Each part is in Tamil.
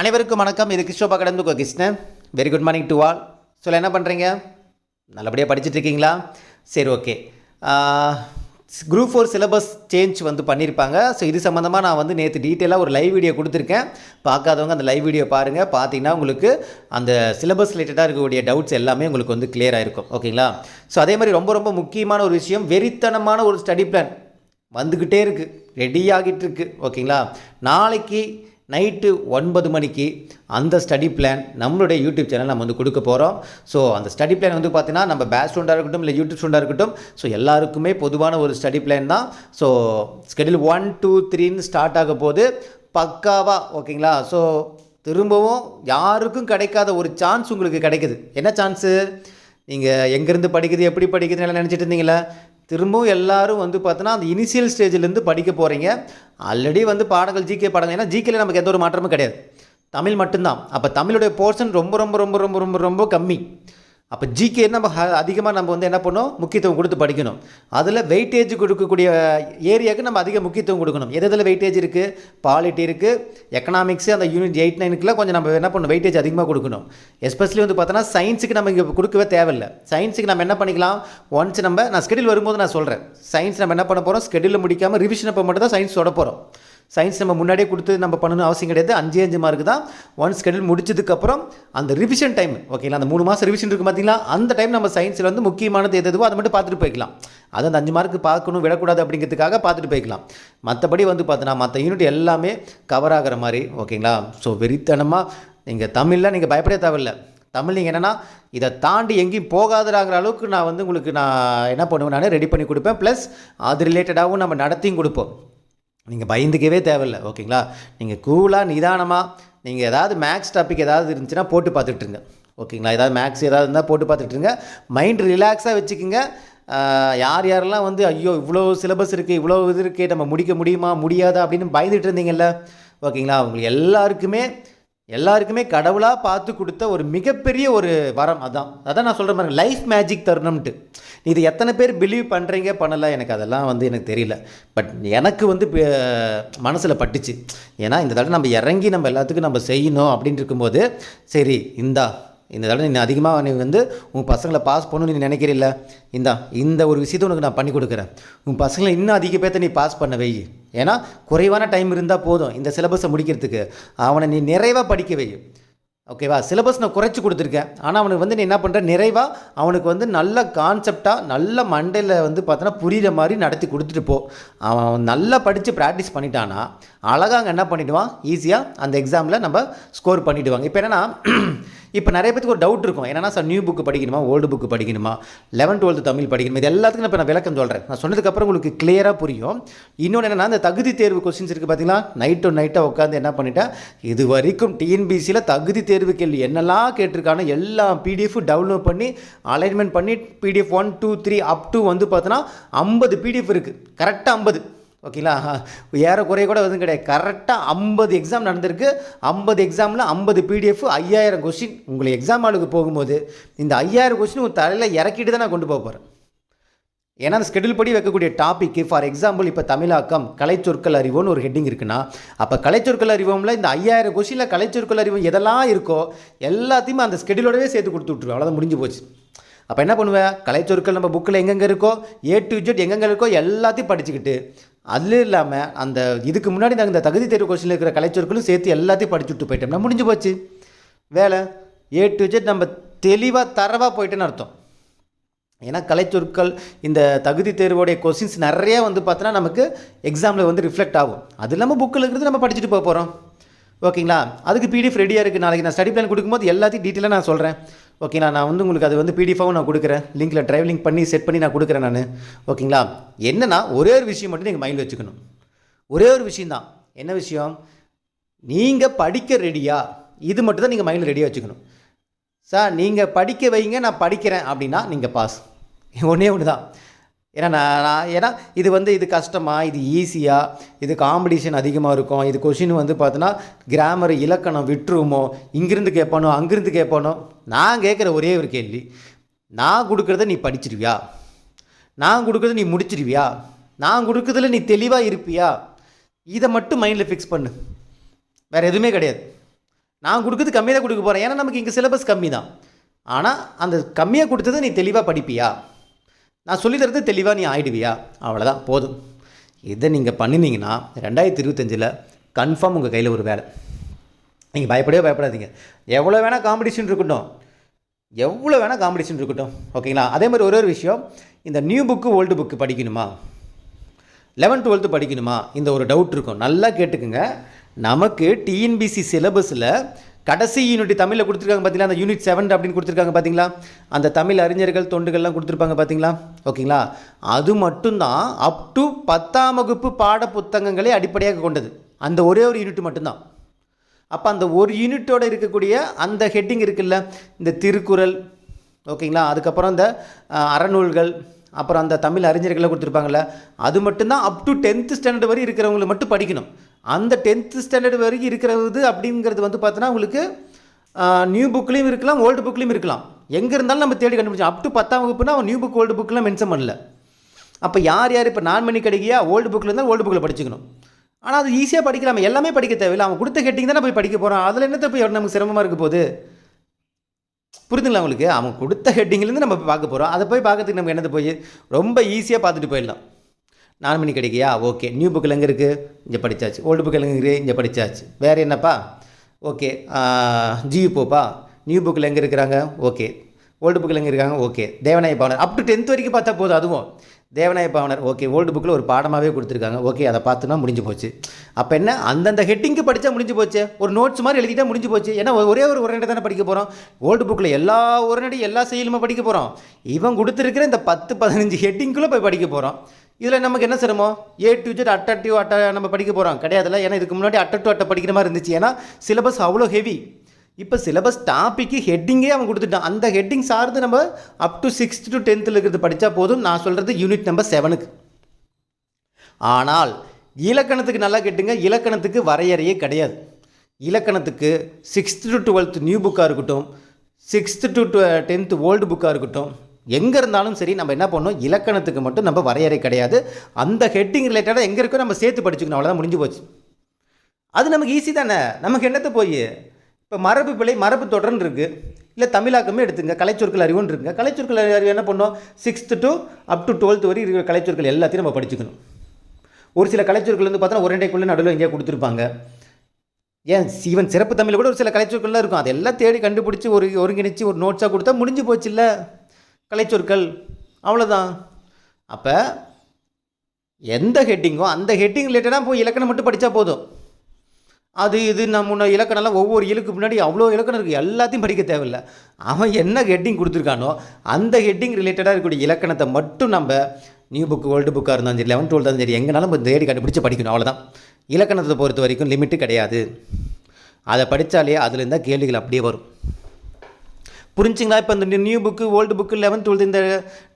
அனைவருக்கும் வணக்கம். இது கிருஷ்ணோபா கடந்து Krishnan. Very good morning to all சொல்ல என்ன பண்ணுறீங்க நல்லபடியாக படிச்சுட்டு இருக்கீங்களா? சரி okay group four syllabus change வந்து பண்ணியிருப்பாங்க ஸோ இது சம்மந்தமாக நான் வந்து நேற்று டீட்டெயிலாக ஒரு லைவ் வீடியோ கொடுத்துருக்கேன். பார்க்காதவங்க அந்த லைவ் வீடியோ பாருங்கள் பார்த்தீங்கன்னா உங்களுக்கு அந்த சிலபஸ் ரிலேட்டடாக இருக்கக்கூடிய டவுட்ஸ் எல்லாமே உங்களுக்கு வந்து clear ஆயிருக்கும். ஓகேங்களா ஸோ அதே மாதிரி ரொம்ப ரொம்ப முக்கியமான ஒரு விஷயம் வெறித்தனமான ஒரு ஸ்டடி பிளான் வந்துக்கிட்டே இருக்குது ரெடி ஆகிட்டு இருக்கு. ஓகேங்களா நாளைக்கு நைட்டு ஒன்பது மணிக்கு அந்த ஸ்டடி பிளான் நம்மளுடைய யூடியூப் சேனல் நம்ம வந்து கொடுக்க போகிறோம் ஸோ அந்த ஸ்டடி பிளான் வந்து பார்த்தீங்கன்னா நம்ம பேட்ச் ஸ்டூண்டாக இருக்கட்டும் இல்லை யூடியூப் ஸ்டூண்டாக இருக்கட்டும் ஸோ எல்லாருக்குமே பொதுவான ஒரு ஸ்டடி பிளான் தான். ஸோ ஸ்கெடியூல் ஒன் டூ த்ரீன்னு ஸ்டார்ட் ஆக போது பக்காவாக ஓகேங்களா ஸோ திரும்பவும் யாருக்கும் கிடைக்காத ஒரு சான்ஸ் உங்களுக்கு கிடைக்குது. என்ன சான்ஸு நீங்கள் எங்கேருந்து படிக்குது எப்படி படிக்குதுன்னு நினச்சிட்டு இருந்தீங்களா திரும்பவும் எல்லாரும் வந்து பார்த்தோன்னா அந்த இனிஷியல் ஸ்டேஜ்லேருந்து படிக்க போகிறீங்க ஆல்ரெடி வந்து பாடங்கள் ஜிகே பாடங்கள். ஏன்னா ஜிகேல நமக்கு எந்த ஒரு மாற்றமும் கிடையாது. தமிழ் மட்டும்தான். அப்போ தமிழுடைய போர்ஷன் ரொம்ப ரொம்ப ரொம்ப ரொம்ப ரொம்ப ரொம்ப கம்மி. அப்போ ஜிகே நம்ம அதிகமாக நம்ம வந்து என்ன பண்ணோம் முக்கியத்துவம் கொடுத்து படிக்கணும். அதில் வெயிட்டேஜ் கொடுக்கக்கூடிய ஏரியாவுக்கு நம்ம அதிக முக்கியத்துவம் கொடுக்கணும். எது எதில் வெயிட்டேஜ் இருக்குது பாலிட்டி இருக்குது எக்கனாமிக்ஸ் அந்த யூனிட் எயிட் நைனுக்குலாம் கொஞ்சம் நம்ம என்ன பண்ணணும்? வெயிட்டேஜ் அதிகமாக கொடுக்கணும். எஸ்பெஷலி வந்து பார்த்தோன்னா சயின்ஸுக்கு நம்ம இங்கே கொடுக்கவே தேவையில்லை. சயின்ஸுக்கு நம்ம என்ன பண்ணிக்கலாம்? ஒன்ஸ் நம்ம நான் ஸ்கெடியூல் வரும்போது நான் சொல்கிறேன் சயின்ஸ் நம்ம என்ன பண்ண போகிறோம் ஸ்கெடியூலில் முடிக்காமல் ரிவிஷன் அப்போ மட்டும் தான் சயின்ஸ் தொட போகிறோம் சயின்ஸ் நம்ம முன்னாடியே கொடுத்து நம்ம பண்ணணும் அவசியம் கிடையாது. அஞ்சே அஞ்சு மார்க் தான். ஒன் ஸ்கெடியூல் முடிச்சதுக்கப்புறம் அந்த ரிவிஷன் டைம் ஓகேங்களா அந்த மூணு மாதம் ரிவிஷன் இருக்குது பார்த்தீங்களா அந்த டைம் நம்ம சயின்ஸில் வந்து முக்கியமானது எது எதுவோ அதை மட்டும் பார்த்துட்டு போய்க்கலாம். அது அந்த அஞ்சு மார்க் பார்க்கணும் விடக்கூடாது அப்படிங்கிறதுக்காக பார்த்துட்டு போய்க்கலாம். மற்றபடி வந்து பார்த்தினா மற்ற யூனிட் எல்லாமே கவர் ஆகிற மாதிரி ஓகேங்களா ஸோ வெறித்தனமாக நீங்கள் தமிழில் நீங்கள் பயப்படவே தேவையில்லை. தமிழ் நீங்கள் என்னென்னா இதை தாண்டி எங்கேயும் போகாதுறாங்கிற அளவுக்கு நான் வந்து உங்களுக்கு நான் என்ன பண்ணுவேன்? நான் ரெடி பண்ணி கொடுப்பேன். ப்ளஸ் அது ரிலேட்டடாகவும் நம்ம நடத்தியும் கொடுப்போம். நீங்கள் பயந்துக்கவே தேவையில்ல ஓகேங்களா? நீங்கள் கூலாக நிதானமாக நீங்கள் ஏதாவது மேக்ஸ் டாபிக் ஏதாவது இருந்துச்சுன்னா போட்டு பார்த்துட்ருங்க ஓகேங்களா? ஏதாவது மேக்ஸ் ஏதாவது இருந்தால் போட்டு பார்த்துட்ருங்க மைண்ட் ரிலாக்ஸாக வச்சுக்கோங்க. யார் யாரெல்லாம் வந்து ஐயோ இவ்வளோ சிலபஸ் இருக்குது இவ்வளோ இது இருக்குது நம்ம முடிக்க முடியுமா முடியாதா? அப்படின்னு பயந்துட்டு இருந்தீங்கல்ல ஓகேங்களா? உங்களுக்கு எல்லாருக்குமே எல்லாருக்குமே கடவுளாக பார்த்து கொடுத்த ஒரு மிகப்பெரிய ஒரு வரம் அதான். அதான் நான் சொல்கிற மாதிரி லைஃப் மேஜிக் தருணம்ட்டு இது எத்தனை பேர் பிலீவ் பண்ணுறீங்க பண்ணலை எனக்கு அதெல்லாம் வந்து எனக்கு தெரியல. பட் எனக்கு வந்து மனசில் பட்டுச்சு. ஏன்னா இந்த தடவை நம்ம இறங்கி நம்ம எல்லாத்துக்கும் நம்ம செய்யணும் அப்படின்னு இருக்கும்போது சரி இந்தா இந்த தடவை நீ அதிகமாக நீ வந்து உன் பசங்களை பாஸ் பண்ணணும்னு நீ நினைக்கிறீல்ல? இந்தா இந்த ஒரு விஷயத்தை உனக்கு நான் பண்ணி கொடுக்குறேன். உன் பசங்களை இன்னும் அதிக பேர்த்த நீ பாஸ் பண்ண வை. ஏன்னா குறைவான டைம் இருந்தால் போதும் இந்த சிலபஸை முடிக்கிறதுக்கு. அவனை நீ நிறைவாக படிக்க வை. ஓகேவா சிலபஸ் நான் குறைச்சி கொடுத்துருக்கேன். ஆனால் அவனுக்கு வந்து நீ என்ன பண்ணுற நிறைவாக அவனுக்கு வந்து நல்ல கான்செப்டாக நல்ல மண்டையில் வந்து பார்த்தோன்னா புரிகிற மாதிரி நடத்தி கொடுத்துட்டு போ. அவன் நல்லா படித்து ப்ராக்டிஸ் பண்ணிட்டானா அழகாக அங்கே என்ன பண்ணிவிடுவான் ஈஸியாக அந்த எக்ஸாமில் நம்ம ஸ்கோர் பண்ணிவிடுவாங்க இப்போ என்னென்னா இப்போ நிறைய பேருக்கு ஒரு டவுட் இருக்கும். என்னன்னா சார் நியூ புக்கு படிக்கணுமா? ஓல்டு புக்கு படிக்கணுமா? லெவன்த் டுவெல்த் தமிழ் படிக்கணுமா? இது எல்லாத்துக்கும் இப்போ நான் விளக்கம் சொல்கிறேன் நான் சொன்னதுக்கப்புறம் உங்களுக்கு கிளியராக புரியும். இன்னொன்று என்னென்னா அந்த தகுதி தேர்வு கொஸ்டின்ஸ் இருக்குது பார்த்தீங்களா நைட் டு நைட்டாக உட்காந்து என்ன பண்ணிட்டேன் இது வரைக்கும் டிஎன்பிசியில் தகுதி தேர்வு கேள்வி என்னெல்லாம் கேட்டிருக்கானோ எல்லா பிடிஎஃப் டவுன்லோட் பண்ணி அலைன்மெண்ட் பண்ணி PDF one two three up to வந்து பார்த்தோன்னா ஐம்பது பிடிஎஃப் இருக்குது கரெக்டாக ஐம்பது. ஓகேங்களா? ஏறக்குறைய கூட எதுவும் கிடையாது. கரெக்டாக ஐம்பது எக்ஸாம் நடந்திருக்கு. ஐம்பது எக்ஸாமில் ஐம்பது பிடிஎஃப் ஐயாயிரம் கொஸ்டின் உங்களை எக்ஸாம் ஆளுக்கு போகும்போது இந்த ஐயாயிரம் கொஸ்டின் உங்கள் தலையில் இறக்கிட்டு தான் நான் கொண்டு போக போகிறேன் ஏன்னா அந்த ஸ்கெடியூல் படி வைக்கக்கூடிய டாப்பிக்கு ஃபார் எக்ஸாம்பிள் இப்போ தமிழாக்கம் கலைச்சொற்கள் அறிவோன்னு ஒரு ஹெட்டிங் இருக்குன்னா அப்போ கலைச்சொற்கள் அறிவோம்ல இந்த ஐயாயிரம் கொஸ்டினில் கலைச்சொற்கள் அறிவு எதெல்லாம் இருக்கோ எல்லாத்தையுமே அந்த ஸ்கெடியூலோடவே சேர்த்து கொடுத்து விட்ருவோம் அவ்வளோதான் முடிஞ்சு போச்சு. அப்போ என்ன பண்ணுவேன்? கலைச்சொற்கள் நம்ம புக்கில் எங்கெங்கே இருக்கோ ஏ டு ஜெட் எங்கெங்கே இருக்கோ எல்லாத்தையும் படிச்சுக்கிட்டு அது இல்லாமல் அந்த இதுக்கு முன்னாடி நாங்கள் இந்த தகுதி தேர்வு கொஸ்டினில் இருக்கிற கலைச்சொற்களும் சேர்த்து எல்லாத்தையும் படிச்சுட்டு போயிட்டோம்னா முடிஞ்சு போச்சு. வேலை ஏ டு ஜெட் நம்ம தெளிவாக தரவாக போயிட்டேன்னு அர்த்தம். ஏன்னா கலைச்சொற்கள் இந்த தகுதி தேர்வோடைய கொஸ்டின்ஸ் நிறைய வந்து பார்த்தோன்னா நமக்கு எக்ஸாமில் வந்து ரிஃப்ளெக்ட் ஆகும். அது இல்லாமல் புக்கில் இருக்கிறது நம்ம படிச்சுட்டு போக போகிறோம் ஓகேங்களா அதுக்கு பிடிஎஃப் ரெடியாக இருக்குது நாளைக்கு நான் ஸ்டடி பிளான் கொடுக்கும்போது எல்லாத்தையும் டீட்டெயிலாக நான் சொல்கிறேன் ஓகேங்களா நான் வந்து உங்களுக்கு அது வந்து பிடிஎஃபாகவும் நான் கொடுக்குறேன். லிங்க்கில் ட்ரைவ் லிங்க் பண்ணி செட் பண்ணி நான் கொடுக்குறேன் நான். ஓகேங்களா? என்னென்னா ஒரே ஒரு விஷயம் மட்டும் நீங்கள் மைண்டில் வச்சுக்கணும். ஒரே ஒரு விஷயந்தான் என்ன விஷயம்? நீங்கள் படிக்க ரெடியா இது மட்டும் தான் நீங்கள் மைண்டில் ரெடியாக வச்சுக்கணும். சார் நீங்கள் படிக்க வைங்க நான் படிக்கிறேன் அப்படின்னா நீங்கள் பாஸ் ஒன்றே ஒன்று தான் ஏன்னா நான் நான் ஏன்னா இது வந்து இது கஷ்டமாக இது ஈஸியாக இது காம்படிஷன் அதிகமாக இருக்கும். இது கொஷின் வந்து பார்த்தோன்னா கிராமர் இலக்கணம் விட்டுருமோ இங்கிருந்து கேட்பானோ அங்கிருந்து கேட்பானோ? நான் கேட்குற ஒரே ஒரு கேள்வி நான் கொடுக்குறத நீ படிச்சிருவியா? நான் கொடுக்குறத நீ முடிச்சிருவியா? நான் கொடுக்குறதுல நீ தெளிவாக இருப்பியா? இதை மட்டும் மைண்டில் ஃபிக்ஸ் பண்ணு. வேறு எதுவுமே கிடையாது. நான் கொடுக்குறது கம்மியாக தான் கொடுக்க போகிறேன் ஏன்னா நமக்கு இங்கே சிலபஸ் கம்மி தான் ஆனால் அந்த கம்மியாக கொடுத்ததை நீ தெளிவாக படிப்பியா? நான் சொல்லி தரது தெளிவாக நீ ஆயிடுவியா? அவ்வளோதான் போதும். இதை நீங்கள் பண்ணினீங்கன்னா ரெண்டாயிரத்தி இருபத்தஞ்சில் கன்ஃபார்ம் உங்கள் கையில் ஒரு வேலை. நீங்கள் பயப்படவே பயப்படாதீங்க. எவ்வளோ வேணால் காம்படிஷன் இருக்கட்டும். எவ்வளோ வேணால் காம்படிஷன் இருக்கட்டும். ஓகேங்களா அதே மாதிரி ஒரு ஒரு விஷயம் இந்த நியூ புக்கு ஓல்டு புக்கு படிக்கணுமா? லெவன்த் டுவெல்த்து படிக்கணுமா? இந்த ஒரு டவுட் இருக்கும். நல்லா கேட்டுக்குங்க. நமக்கு டிஎன்பிசி சிலபஸில் கடைசி யூனிட் தமிழில் கொடுத்துருக்காங்க பார்த்தீங்களா அந்த யூனிட் செவன் அப்படின்னு கொடுத்துருக்காங்க பார்த்தீங்களா அந்த தமிழ் அறிஞர்கள் தொண்டுகள்லாம் கொடுத்துருப்பாங்க பார்த்தீங்களா ஓகேங்களா? அது மட்டும்தான் அப் டு பத்தாம் வகுப்பு பாட புத்தகங்களை அடிப்படையாக கொண்டது. அந்த ஒரே ஒரு யூனிட் மட்டும்தான். அப்போ அந்த ஒரு யூனிட்டோடு இருக்கக்கூடிய அந்த ஹெட்டிங் இருக்குல்ல? இந்த திருக்குறள் ஓகேங்களா? அதுக்கப்புறம் இந்த அறநூல்கள் அப்புறம் அந்த தமிழ் அறிஞர்களை கொடுத்துருப்பாங்கல்ல? அது மட்டும்தான் அப் டு டென்த்து ஸ்டாண்டர்ட் வரை இருக்கிறவங்களை மட்டும் படிக்கணும். அந்த டென்த்து ஸ்டாண்டர்ட் வரைக்கும் இருக்கிறது அப்படிங்கிறது வந்து பார்த்தோன்னா உங்களுக்கு நியூ புக்லேயும் இருக்கலாம் ஓல்டு புக்லேயும் இருக்கலாம். எங்கே இருந்தாலும் நம்ம தேடி கண்டுபிடிச்சோம் அப் டு பத்தாம் வகுப்புனா நியூ புக் ஓல்டு புக்கெலாம் மென்ஷன் பண்ணல. அப்போ யார் யார் இப்போ நான் மணி கிடைக்கியா? ஓல்டு புக்கில் இருந்தால் ஓல்டு புக்கில் படிச்சுக்கணும். ஆனால் அது ஈஸியாக படிக்கலாம். எல்லாமே படிக்க தேவையில்லை. அவன் கொடுத்த ஹெட்டிங் தானே போய் படிக்க போகிறான் அதில் என்னத்தை போய் நமக்கு சிரமமாக இருக்க போகுது? புரிதுங்களா உங்களுக்கு? அவன் கொடுத்த ஹெட்டிங்லேருந்து நம்ம பார்க்க போகிறோம் அதை போய் பார்க்கறதுக்கு நமக்கு என்னது போய்? ரொம்ப ஈஸியாக பார்த்துட்டு போயிடலாம். நாலு மணி கிடைக்கியா? ஓகே. நியூ புக்கில் எங்கே இருக்குது இங்கே படித்தாச்சு ஓல்டு புக்கில் எங்கே இருக்குது இங்கே படித்தாச்சு வேறு என்னப்பா? ஓகே. ஜியு போப்பா. நியூ புக்கில் எங்கே இருக்கிறாங்க? ஓகே. ஓல்டு புக்கில் எங்கே இருக்காங்க? Okay. Devaneya Pavanar. Up to tenth வரைக்கும் பார்த்தா போதும் அதுவும். தேவநாய பாவனர். ஓகே. ஓல்டு புக்கில் ஒரு பாடமாகவே கொடுத்துருக்காங்க. ஓகே. அதை பார்த்துனா முடிஞ்சு போச்சு. அப்போ என்ன? அந்தந்த ஹெட்டிங்க்கு படித்தா முடிஞ்சு போச்சு. ஒரு நோட்ஸ் மாதிரி எழுதிட்டா முடிஞ்சு போச்சு. ஏன்னா ஒரே ஒரு உரைநடை தானே படிக்க போகிறோம் ஓல்டு புக்கில் எல்லா உரைநடை எல்லா செயலுமே படிக்க போகிறோம் இவன் கொடுத்துருக்கிற இந்த பத்து பதினஞ்சு ஹெட்டிங்குள்ளே போய் படிக்க போகிறோம் இதில் நமக்கு என்ன சிரமம்? ஏ டு ஜெட் அட்ட டு அட்ட நம்ம படிக்க போகிறோம் கிடையாதுல்ல? ஏன்னா இதுக்கு முன்னாடி அட்ட டு அட்ட படிக்கிற மாதிரி இருந்துச்சு. ஏன்னா சிலபஸ் அவ்வளோ ஹெவி இப்போ சிலபஸ் டாப்பிக்கு ஹெட்டிங்கே அவன் கொடுத்துட்டான். அந்த ஹெட்டிங் சார்ந்து நம்ம அப் டு சிக்ஸ்த் டு டென்த்தில் இருக்கிறது படித்தா போதும். நான் சொல்கிறது யூனிட் நம்பர் செவனுக்கு ஆனால் இலக்கணத்துக்கு நல்லா கேட்டுங்க. இலக்கணத்துக்கு வரையறையே கிடையாது. இலக்கணத்துக்கு சிக்ஸ்த்து டு டுவெல்த் நியூ புக்காக இருக்கட்டும் சிக்ஸ்த்து டு டென்த்து ஓல்டு புக்காக இருக்கட்டும் எங்கே இருந்தாலும் சரி நம்ம என்ன பண்ணணும்? இலக்கணத்துக்கு மட்டும் நம்ம வரையறை கிடையாது. அந்த ஹெட்டிங் ரிலேட்டடாக எங்கே இருக்கோ நம்ம சேர்த்து படிச்சுக்கணும். அவ்வளோதான் முடிஞ்சு போச்சு. அது நமக்கு ஈஸி தானே? நமக்கு என்னத்தை போய்? இப்போ மரபு பிழை மரபு தொடர்ன்னு இருக்குது இல்லை தமிழாக்கமே எடுத்துங்க. கலைச்சொற்கள் அறிவுன்னு இருக்குங்க கலைச்சொற்கள் அறிவு என்ன பண்ணோம்? Sixth to up to twelfth வரை இருக்கிற கலைச்சொற்கள் எல்லாத்தையும் நம்ம படிச்சுக்கணும். ஒரு சில கலைச்சொற்கள் வந்து பார்த்தோன்னா ஒரு ரெண்டைக்குள்ளே நடுவில் எங்கேயா கொடுத்துருப்பாங்க. ஏன்? ஈவன் சிறப்பு தமிழ் கூட ஒரு சில கலைச்சொற்கள்லாம் இருக்கும். அதெல்லாம் தேடி கண்டுபிடிச்சி ஒரு ஒருங்கிணைச்சு ஒரு நோட்ஸாக கொடுத்தா முடிஞ்சு போச்சுல்ல? கலைச்சொற்கள் அவ்வளோதான் அப்போ எந்த ஹெட்டிங்கோ அந்த ஹெட்டிங் ரிலேட்டடாக போய் இலக்கணம் மட்டும் படித்தா போதும். அது இது நம்ம இலக்கணம்லாம் ஒவ்வொரு இலக்கு முன்னாடி அவ்வளோ இலக்கணம் இருக்குது எல்லாத்தையும் படிக்க தேவையில்ல. அவன் என்ன ஹெட்டிங் கொடுத்துருக்கானோ அந்த ஹெட்டிங் ரிலேட்டடாக இருக்கக்கூடிய இலக்கணத்தை மட்டும் நம்ம நியூ புக் ஓல்டு புக்காக இருந்தாலும் சரி லெவன்த் டுவெல்த் இருந்தாலும் சரி எங்கேனாலும் தேடி கண்டுபிடிச்சி படிக்கணும். அவ்வளோதான் இலக்கணத்தை பொறுத்த வரைக்கும் லிமிட்டு கிடையாது. அதை படித்தாலே அதுல இருந்தால் கேள்விகள் அப்படியே வரும். புரிஞ்சிங்களா? இப்போ இந்த new book old book eleventh twelfth இந்த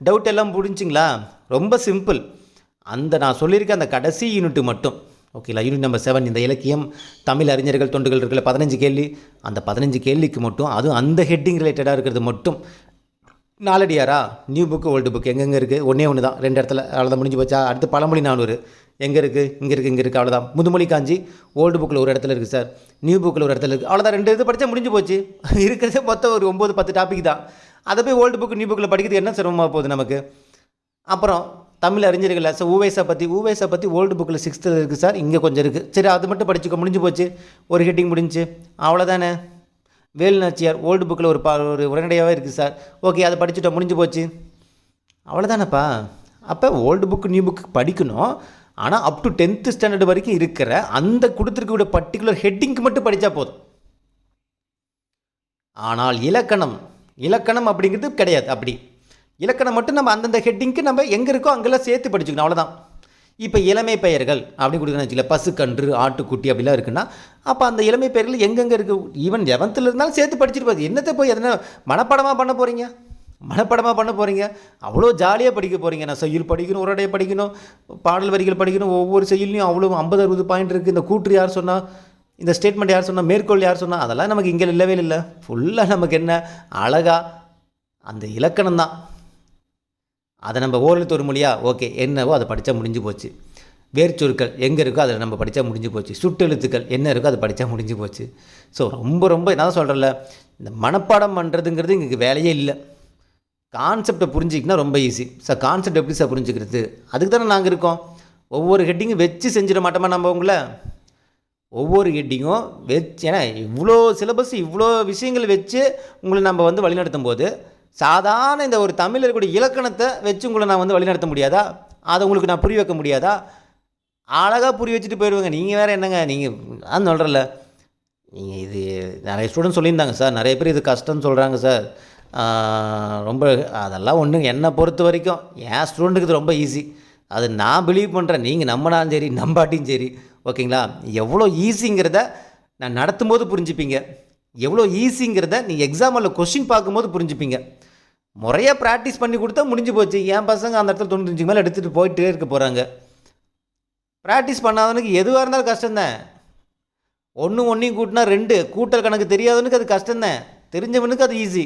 டவுட் எல்லாம் புரிஞ்சிங்களா? ரொம்ப சிம்பிள் அந்த நான் சொல்லியிருக்க அந்த கடைசி யூனிட் மட்டும். ஓகேங்களா யூனிட் நம்பர் செவன் இந்த இலக்கியம் தமிழ் அறிஞர்கள் தொண்டுகள் இருக்கிற பதினஞ்சு கேள்வி. அந்த பதினஞ்சு கேள்விக்கு மட்டும் அதுவும் அந்த ஹெட்டிங் ரிலேட்டடாக இருக்கிறது மட்டும். நாலடியாரா? நியூ புக்கு ஓல்டு புக் எங்கெங்கே இருக்குது ஒன்றே ஒன்று தான் ரெண்டு இடத்துல அவ்வளோதான் முடிஞ்சு போச்சா? அடுத்து பழமொழி நானூறு. எங்கே இருக்குது இங்கே இருக்குது இங்கே இருக்குது அவ்வளோதான் முதுமொழி காஞ்சி ஓல்டு புக்கில் ஒரு இடத்துல இருக்குது சார் நியூ புக்கில் ஒரு இடத்துல இருக்குது அவ்வளோதான் ரெண்டு இது படித்தா முடிஞ்சு போச்சு. இருக்கிறதே மொத்தம் ஒரு ஒம்பது பத்து டாபிக் தான். அதை போய் ஓல்டு புக் நியூ புக்கில் படிக்கிறது என்ன சிரமமாக போகுது நமக்கு? அப்புறம் தமிழ் அறிஞர்கள் சார் ஊவேசா பற்றி ஊவேசா பற்றி ஓல்டு புக்கில் சிக்ஸ்த்தில் இருக்குது சார் இங்கே கொஞ்சம் இருக்குது சரி அது மட்டும் படிச்சுக்க. முடிஞ்சு போச்சு. ஒரு ஹெட்டிங் முடிஞ்சு. அவ்வளோதானே வேலு நாச்சியார் ஓல்டு புக்கில் ஒரு பா ஒரு உரைநடையாகவே இருக்குது சார் ஓகே அதை படிச்சுட்டோம் முடிஞ்சு போச்சு. அவ்வளோதானப்பா அப்போ ஓல்டு புக்கு நியூ புக் படிக்கணும். ஆனால் அப் டு டென்த்து ஸ்டாண்டர்ட் வரைக்கும் இருக்கிற அந்த கொடுத்துருக்கக்கூடிய பர்டிகுலர் ஹெட்டிங்க்கு மட்டும் படித்தா போதும். ஆனால் இலக்கணம் இலக்கணம் அப்படிங்கிறது கிடையாது அப்படி. இலக்கணம் மட்டும் நம்ம அந்தந்த ஹெட்டிங்க்கு நம்ம எங்கே இருக்கோ அங்கெல்லாம் சேர்த்து படிச்சுக்கணும் அவ்வளோதான் இப்போ இளமை பெயர்கள் அப்படி கொடுக்கணும் வச்சுக்கல பசுக்கன்று ஆட்டுக்குட்டி அப்படிலாம் இருக்குன்னா அப்போ அந்த இளமை பெயர்கள் எங்கெங்கே இருக்குது ஈவன் லெவன்த்தில் இருந்தாலும் சேர்த்து படிச்சுட்டு போகுது என்னத்தை போய் எதனா மனப்பாடமாக பண்ண போகிறீங்க மனப்பாடமாக பண்ண போகிறீங்க அவ்வளோ ஜாலியாக படிக்க போகிறீங்க நான் செய்யுள் படிக்கணும் உரடைய படிக்கணும் பாடல் வரிகள் படிக்கணும் ஒவ்வொரு செய்யுள்லையும் அவ்வளோ ஐம்பது அறுபது பாயிண்ட் இருக்குது இந்த கூற்று யார் சொன்னால் இந்த ஸ்டேட்மெண்ட் யார் சொன்னால் மேற்கோள் யார் சொன்னால் அதெல்லாம் நமக்கு இங்கே இல்லவே இல்லை. ஃபுல்லாக நமக்கு என்ன? அழகா அந்த இலக்கணம் தான் அதை நம்ம ஓரெழுத்து ஒரு மொழியா ஓகே என்னவோ அதை படித்தா முடிஞ்சு போச்சு. வேர்ச்சொற்கள் எங்கே இருக்கோ அதில் நம்ம படித்தா முடிஞ்சு போச்சு. சுட்டெழுத்துக்கள் என்ன இருக்கோ அதை படித்தா முடிஞ்சு போச்சு. ஸோ ரொம்ப ரொம்ப என்ன சொல்கிறல இந்த மனப்பாடம் பண்ணுறதுங்கிறது இங்கே வேலையே இல்லை. கான்செப்டை புரிஞ்சிக்கினா ரொம்ப ஈஸி சார் கான்செப்ட் எப்படி சார் புரிஞ்சுக்கிறது? அதுக்கு தானே நாங்கள் இருக்கோம். ஒவ்வொரு ஹெட்டிங்கும் வச்சு செஞ்சிட மாட்டோமா நம்ம உங்களை? ஒவ்வொரு ஹெட்டிங்கும் வச்சு ஏன்னா இவ்வளோ சிலபஸ் இவ்வளோ விஷயங்கள் வச்சு உங்களை நம்ம வந்து வழிநடத்தும் போது சாதாரண இந்த ஒரு தமிழில் இருக்கக்கூடிய இலக்கணத்தை வச்சு உங்களை நான் வந்து வழிநடத்த முடியாதா? அதை உங்களுக்கு நான் புரிய வைக்க முடியாதா? அழகாக புரிய வச்சுட்டு போயிடுவேங்க நீங்கள் வேறு என்னங்க? நீங்கள் நான் சொல்கிறல நீங்கள் இது நிறைய ஸ்டூடெண்ட் சொல்லியிருந்தாங்க சார். நிறைய பேர் இது கஷ்டம்னு சொல்கிறாங்க சார். ரொம்ப அதெல்லாம் ஒன்றுங்க என்னை பொறுத்த வரைக்கும் என் ஸ்டூடெண்ட்டுக்கு இது ரொம்ப ஈஸி அது நான் பிலீவ் பண்ணுறேன் நீங்கள் நம்பினாலும் சரி நம்பாட்டியும் சரி. ஓகேங்களா? எவ்வளோ ஈஸிங்கிறத நான் நடத்தும் போது புரிஞ்சுப்பீங்க. எவ்வளோ ஈஸிங்கிறத நீங்கள் எக்ஸாமில் கொஷின் பார்க்கும்போது புரிஞ்சுப்பீங்க. முறையாக ப்ராக்டிஸ் பண்ணி கொடுத்தா முடிஞ்சு போச்சு. என் பசங்க அந்த இடத்துல தொண்ணூத்தஞ்சு மேலே எடுத்துகிட்டு போயிட்டே இருக்க போகிறாங்க ப்ராக்டிஸ் பண்ணாதவனுக்கு எதுவாக இருந்தாலும் கஷ்டம்தான். ஒன்று ஒன்றையும் கூட்டினா ரெண்டு. கூட்டல் கணக்கு தெரியாதவனுக்கு அது கஷ்டம்தான். தெரிஞ்சவனுக்கு அது ஈஸி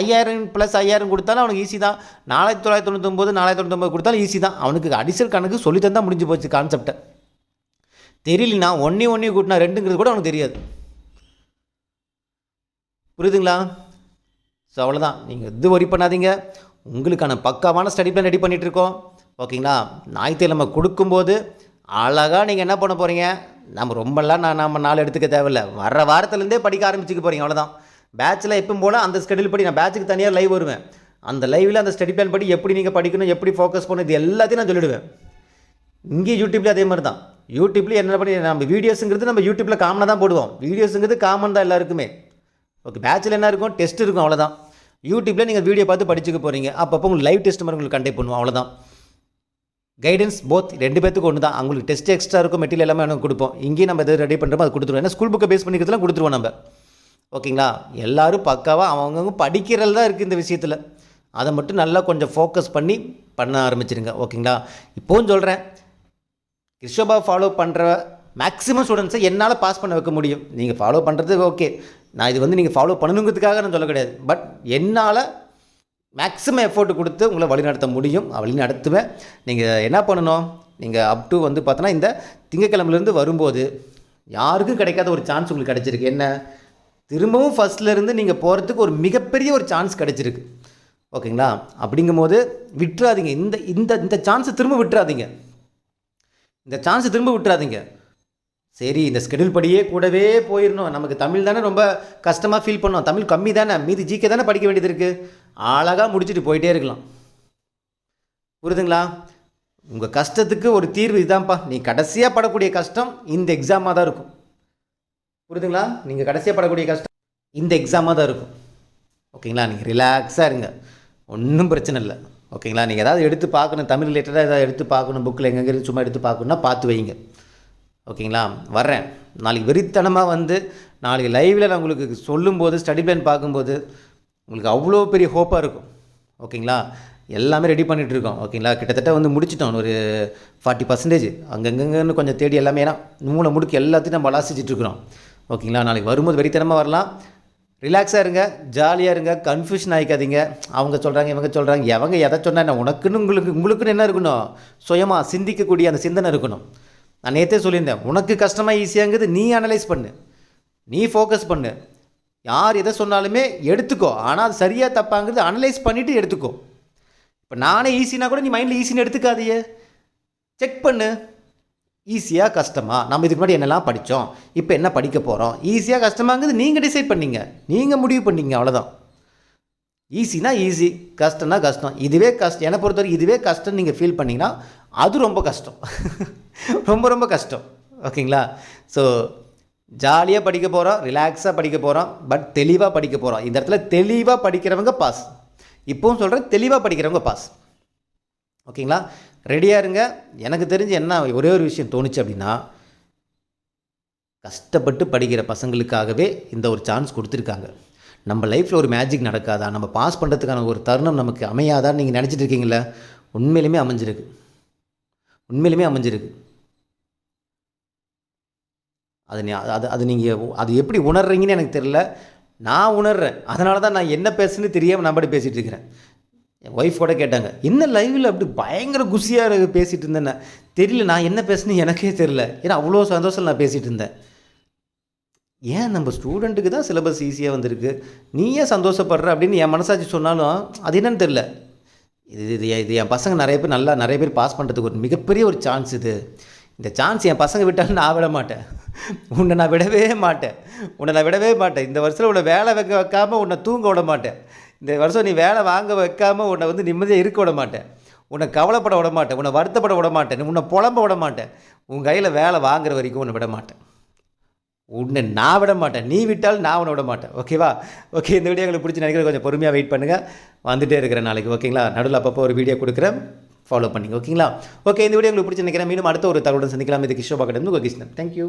ஐயாயிரம் ப்ளஸ் ஐயாயிரம் கொடுத்தாலும் அவனுக்கு ஈஸி தான். நாலாயிரத்தி தொள்ளாயிரத்தி தொண்ணூத்தொம்பது நாலாயிரத்தி தொண்ணூத்தொம்பது கொடுத்தாலும் ஈஸி தான். அவனுக்கு அடிஷனல் கணக்கு சொல்லி தந்தா முடிஞ்சு போச்சு கான்செப்டை தெரியலனா ஒன்றையும் ஒன்றையும் கூட்டினா ரெண்டுங்கிறது கூட அவனுக்கு தெரியாது. புரியுதுங்களா? ஸோ அவ்வளோதான் நீங்கள் எது ஒரி பண்ணாதீங்க. உங்களுக்கான பக்காவான ஸ்டடி பிளான் ரெடி பண்ணிகிட்டு இருக்கோம் ஓகேங்களா? ஞாயிற்றுக்கிழமை கொடுக்கும்போது அழகாக நீங்கள் என்ன பண்ண போகிறீங்க நம்ம ரொம்பலாம் நான் நம்ம நாள் எடுத்துக்க தேவையில்ல. வர வாரத்துலேருந்தே படிக்க ஆரம்பிச்சுக்க போகிறீங்க அவ்வளோதான் பேட்சில் எப்பவும் போல் அந்த ஸ்கெடியூல் படி நான் பேட்சுக்கு தனியாக லைவ் வருவேன். அந்த லைவில் அந்த ஸ்டடி பிளான் படி எப்படி நீங்கள் படிக்கணும் எப்படி ஃபோக்கஸ் பண்ணணும் இது எல்லாத்தையும் நான் சொல்லிடுவேன். இங்கே யூடியூப்லேயும் அதே மாதிரி தான் யூடியூப்லேயும் என்ன பண்ணி நம்ம வீடியோஸுங்கிறது நம்ம யூடியூப்பில் காமனாக தான் போடுவோம். வீடியோஸுங்கிறது காமன் தான் எல்லாருக்குமே. ஓகே பேட்சில் என்ன இருக்கும்? டெஸ்ட் இருக்கும் அவ்வளோதான் யூடியூப்பில் நீங்கள் வீடியோ பார்த்து படிச்சுக்க போகிறீங்க அப்பப்போ உங்களுக்கு லைவ் டெஸ்ட் மாதிரி உங்களுக்கு கண்டெக்ட் பண்ணுவோம் அவ்வளோதான் கைடன்ஸ் போத் ரெண்டு பேத்துக்கு ஒன்று தான் அவங்களுக்கு டெஸ்ட் எக்ஸ்ட்ரா இருக்கும் மெட்டீரியல் எல்லாமே எனக்கு கொடுப்போம். இங்கேயும் நம்ம எது ரெடி பண்ணுறோமோ அது கொடுத்துருவோம். ஏன்னா ஸ்கூல் புக்கை பேஸ் பண்ணிக்கிறதுலாம் கொடுத்துருவோம் நம்ம. ஓகேங்களா எல்லோரும் பக்காவாக அவங்கவுங்க படிக்கிறது தான் இருக்குது இந்த விஷயத்தில். அதை மட்டும் நல்லா கொஞ்சம் ஃபோக்கஸ் பண்ணி பண்ண ஆரம்பிச்சிருங்க. ஓகேங்களா இப்போவும் சொல்கிறேன் கிருஷ்ணபா ஃபாலோ பண்ணுற மேக்ஸிமம் ஸ்டூடெண்ட்ஸை என்னால் பாஸ் பண்ண வைக்க முடியும். நீங்கள் ஃபாலோ பண்ணுறது ஓகே நான் இது வந்து நீங்கள் ஃபாலோ பண்ணணுங்கிறதுக்காக நான் சொல்ல கிடையாது. பட் என்னால் மேக்ஸிமம் எஃபோர்ட் கொடுத்து உங்களை வழிநடத்த முடியும். வழிநடத்துவேன் நீங்கள் என்ன பண்ணணும்? நீங்கள் அப் டு வந்து பார்த்தோன்னா இந்த திங்கக்கிழமையிலேருந்து வரும்போது யாருக்கும் கிடைக்காத ஒரு சான்ஸ் உங்களுக்கு கிடைச்சிருக்கு. என்ன? திரும்பவும் ஃபஸ்ட்லேருந்து நீங்கள் போகிறதுக்கு ஒரு மிகப்பெரிய ஒரு சான்ஸ் கிடைச்சிருக்கு. ஓகேங்களா? அப்படிங்கும்போது விட்டுறாதீங்க. இந்த இந்த இந்த சான்ஸை திரும்ப விட்டுறாதீங்க. இந்த சான்ஸை திரும்ப விட்டுறாதீங்க. சரி இந்த ஸ்கெடியூல் படியே கூடவே போயிடணும் நமக்கு தமிழ் தானே ரொம்ப கஷ்டமாக ஃபீல் பண்ணோம். தமிழ் கம்மி தானே. மீதி ஜிகே தானே படிக்க வேண்டியது இருக்குது அழகாக முடிச்சுட்டு போயிட்டே இருக்கலாம். புரியுதுங்களா? உங்கள் கஷ்டத்துக்கு ஒரு தீர்வு இதான்ப்பா. நீ கடைசியாக படக்கூடிய கஷ்டம் இந்த எக்ஸாமாக தான் இருக்கும். புரியுதுங்களா? நீங்கள் கடைசியாக படக்கூடிய கஷ்டம் இந்த எக்ஸாமாக தான் இருக்கும். ஓகேங்களா? நீங்கள் ரிலாக்ஸாக இருங்க. ஒன்றும் பிரச்சனை இல்லை. ஓகேங்களா? நீங்கள் ஏதாவது எடுத்து பார்க்கணும். தமிழ் ரிலேட்டடாக ஏதாவது எடுத்து பார்க்கணும். புக்கில் எங்கெங்க சும்மா எடுத்து பார்க்கணுன்னா பார்த்து வைங்க. ஓகேங்களா? வர்றேன். நாளைக்கு வெறித்தனமாக வந்து நாளைக்கு லைவில் நான் உங்களுக்கு சொல்லும்போது ஸ்டடி பிளான் பார்க்கும்போது உங்களுக்கு அவ்வளோ பெரிய ஹோப்பாக இருக்கும். ஓகேங்களா? எல்லாமே ரெடி பண்ணிகிட்டு இருக்கோம் ஓகேங்களா? கிட்டத்தட்ட வந்து முடிச்சிட்டோம். ஒரு ஃபார்ட்டி பர்சன்டேஜ் அங்கங்கன்னு கொஞ்சம் தேடி எல்லாமே. ஏன்னா மூளை முடுக்கு எல்லாத்தையும் நம்ம அலாசிச்சிட்டு ஓகேங்களா? நாளைக்கு வரும்போது வெறித்தனமாக வரலாம். ரிலாக்ஸாக இருங்க. ஜாலியாக இருங்க. கன்ஃபியூஷன் ஆகிக்காதீங்க அவங்க சொல்கிறாங்க இவங்க சொல்கிறாங்க எவங்க எதை சொன்னால் என்ன? உனக்குன்னு உங்களுக்கு உங்களுக்குன்னு என்ன இருக்கணும்? சுயமாக சிந்திக்கக்கூடிய அந்த சிந்தனை இருக்கணும். நான் நேற்றே சொல்லியிருந்தேன் உனக்கு கஷ்டமாக ஈஸியாங்கிறது நீ அனலைஸ் பண்ணு. நீ ஃபோக்கஸ் பண்ணு. யார் எதை சொன்னாலுமே எடுத்துக்கோ. ஆனால் அது சரியாக தப்பாங்கிறது அனலைஸ் பண்ணிவிட்டு எடுத்துக்கோ. இப்போ நானே ஈஸினா கூட நீ மைண்டில் ஈஸின்னு எடுத்துக்காதையே. செக் பண்ணு. ஈஸியாக கஷ்டமாக நம்ம இதுக்கு முன்னாடி என்னெல்லாம் படித்தோம்? இப்போ என்ன படிக்க போகிறோம்? ஈஸியாக கஷ்டமாங்கிறது நீங்கள் டிசைட் பண்ணீங்க. நீங்கள் முடிவு பண்ணீங்க அவ்வளோதான் ஈஸினா ஈஸி கஷ்டம்னா கஷ்டம் இதுவே கஷ்டம். என்னை பொறுத்தவரைக்கும் இதுவே கஷ்டம் நீங்கள் ஃபீல் பண்ணிங்கன்னா அது ரொம்ப கஷ்டம். ரொம்ப ரொம்ப கஷ்டம். ஓகேங்களா? ஸோ ஜாலியாக படிக்க போகிறோம் ரிலாக்ஸாக படிக்க போகிறோம் பட் தெளிவாக படிக்க போகிறோம் இந்த இடத்துல தெளிவாக படிக்கிறவங்க பாஸ் இப்போவும் சொல்கிறேன் தெளிவாக படிக்கிறவங்க பாஸ் ஓகேங்களா? ரெடியாக இருங்க. எனக்கு தெரிஞ்சு என்ன ஒரே ஒரு விஷயம் தோணுச்சு அப்படின்னா கஷ்டப்பட்டு படிக்கிற பசங்களுக்காகவே இந்த ஒரு சான்ஸ் கொடுத்துருக்காங்க. நம்ம லைஃப்பில் ஒரு மேஜிக் நடக்காதா? நம்ம பாஸ் பண்ணுறதுக்கான ஒரு தருணம் நமக்கு அமையாதான்னு நீங்கள் நினச்சிட்டு இருக்கீங்களே உண்மையிலுமே அமைஞ்சிருக்கு. உண்மையிலுமே அமைஞ்சிருக்கு. அது அது அது நீங்கள் அது எப்படி உணர்றீங்கன்னு எனக்கு தெரியல. நான் உணர்றேன். அதனால தான் நான் என்ன பேசுன்னு தெரியாமல் நான் பேசிகிட்டு இருக்கிறேன். என் ஒய்ஃப் கூட கேட்டாங்க என்ன லைவில் அப்படி பயங்கர குஷியாக பேசிகிட்டு இருந்தேன்னு? தெரியல நான் என்ன பேசுனேன்னு எனக்கே தெரியல. ஏன்னா அவ்வளோ சந்தோஷம் நான் பேசிகிட்டு இருந்தேன். ஏன் நம்ம ஸ்டூடெண்ட்டுக்கு தான் சிலபஸ் ஈஸியாக வந்திருக்கு? நீ ஏன் சந்தோஷப்படுற அப்படின்னு என் மனசாட்சி சொன்னாலும் அது என்னன்னு தெரில இது இது இது என் பசங்க நிறைய பேர் நல்லா நிறைய பேர் பாஸ் பண்ணுறதுக்கு ஒரு மிகப்பெரிய ஒரு சான்ஸ் இது. இந்த சான்ஸ் என் பசங்க விட்டாலும் நான் விட மாட்டேன். உன்னை நான் விடவே மாட்டேன். உன்னை நான் விடவே மாட்டேன். இந்த வருஷத்தில் உன்னை வேலை வைக்க வைக்காமல் உன்னை தூங்க விட மாட்டேன். இந்த வருஷம் நீ வேலை வாங்க வைக்காமல் உன்னை வந்து நிம்மதியாக இருக்க விட மாட்டேன். உன்னை கவலைப்பட விட மாட்டேன். உன்னை வருத்தப்பட விட மாட்டேன். உன்னை புலம்ப விட மாட்டேன். உன் கையில் வேலை வாங்குற வரைக்கும் உன்னை விட மாட்டேன். உன்னை நான் விட மாட்டேன். நீ விட்டால் நான் உன்னை விட மாட்டேன். ஓகேவா ஓகே இந்த வீடியோ எங்களுக்கு பிடிச்சி நினைக்கிற கொஞ்சம் பொறுமையாக வெயிட் பண்ணுங்கள் வந்துகிட்டே இருக்கிறேன் நாளைக்கு. ஓகேங்களா நடுவில் அப்பப்போ ஒரு வீடியோ கொடுக்குறேன். ஃபாலோ பண்ணிங்க ஓகேங்களா? ஓகே இந்த வீடியோ உங்களுக்கு பிடிச்சி நினைக்கிறேன். மீண்டும் அடுத்த ஒரு தகவலுடன் சந்திக்கலாம். இது கிஷோபா கடந்து உங்கள் கிருஷ்ணன். தேங்க்யூ